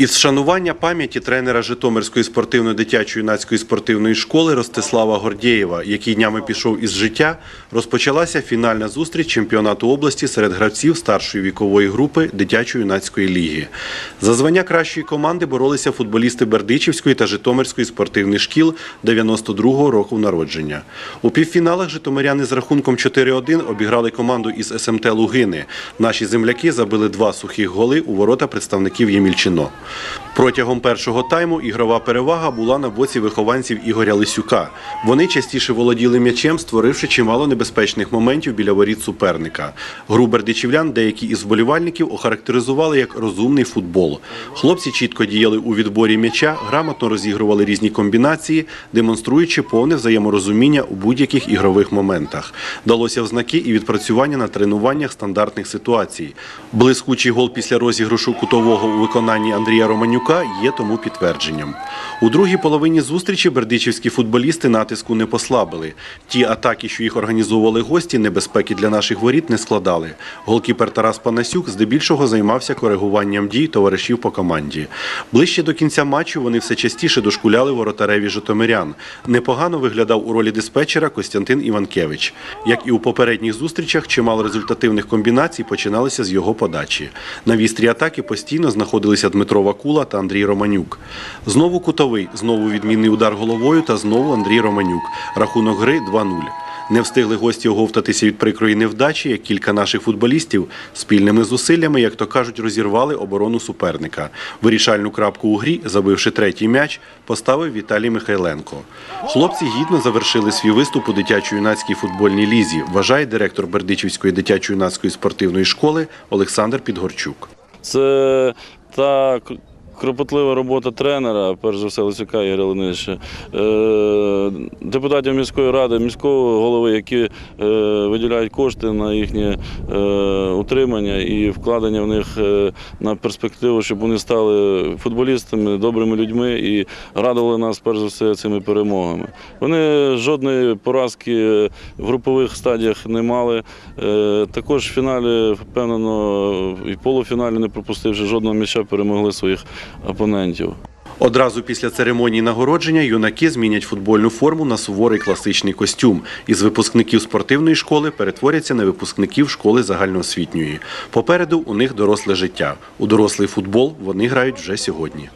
Із вшанування пам'яті тренера Житомирської спортивно-дитячо-юнацької спортивної школи Ростислава Гордєєва, який днями пішов із життя, розпочалася фінальна зустріч чемпіонату області серед гравців старшої вікової групи дитячо-юнацької ліги. За звання кращої команди боролися футболісти Бердичівської та Житомирської спортивних шкіл 92-го року народження. У півфіналах житомиряни з рахунком 4-1 обіграли команду із СМТ Лугини. Наші земляки забили два сухих голи у ворота представників Ємільчино. Протягом першого тайму ігрова перевага була на боці вихованців Ігоря Лисюка. Вони частіше володіли м'ячем, створивши чимало небезпечних моментів біля воріт суперника. Гру бердичівлян деякі із вболівальників охарактеризували як розумний футбол. Хлопці чітко діяли у відборі м'яча, грамотно розігрували різні комбінації, демонструючи повне взаєморозуміння у будь-яких ігрових моментах. Далося в знаки і відпрацювання на тренуваннях стандартних ситуацій. Блискучий гол після розіграшу кутового у виконанні Андрія Романюка є тому підтвердженням. У другій половині зустрічі бердичівські футболісти натиску не послабили. Ті атаки, що їх організовували гості, небезпеки для наших воріт не складали. Голкіпер Тарас Панасюк здебільшого займався коригуванням дій товаришів по команді. Ближче до кінця матчу вони все частіше дошкуляли воротареві житомирян. Непогано виглядав у ролі диспетчера Костянтин Іванкевич. Як і у попередніх зустрічах, чимало результативних комбінацій починалися з його подачі. На вістрі атаки постійно знаходилися Дмитро Вакула та Андрій Романюк. Знову кутовий, знову відмінний удар головою та знову Андрій Романюк. Рахунок гри 2-0. Не встигли гості оговтатися від прикрої невдачі, як кілька наших футболістів спільними зусиллями, як то кажуть, розірвали оборону суперника. Вирішальну крапку у грі, забивши третій м'яч, поставив Віталій Михайленко. Хлопці гідно завершили свій виступ у дитячо-юнацькій футбольній лізі, вважає директор Бердичівської дитячо-юнацької спортивної школи Олександр Підгорчук. Це та кропотлива робота тренера, перш за все, Лисюка Ігоря Леонидовича, е, депутатів міської ради, міського голови, які е, виділяють кошти на їхнє е, утримання і вкладення в них на перспективу, щоб вони стали футболістами, добрими людьми і радували нас, перш за все, цими перемогами. Вони жодної поразки в групових стадіях не мали. Також в фіналі, впевнено, і полуфіналі, не пропустивши жодного м'яча, перемогли своїх опонентів. Одразу після церемонії нагородження юнаки змінять футбольну форму на суворий класичний костюм. Із випускників спортивної школи перетворяться на випускників школи загальноосвітньої. Попереду у них доросле життя. У дорослий футбол вони грають вже сьогодні.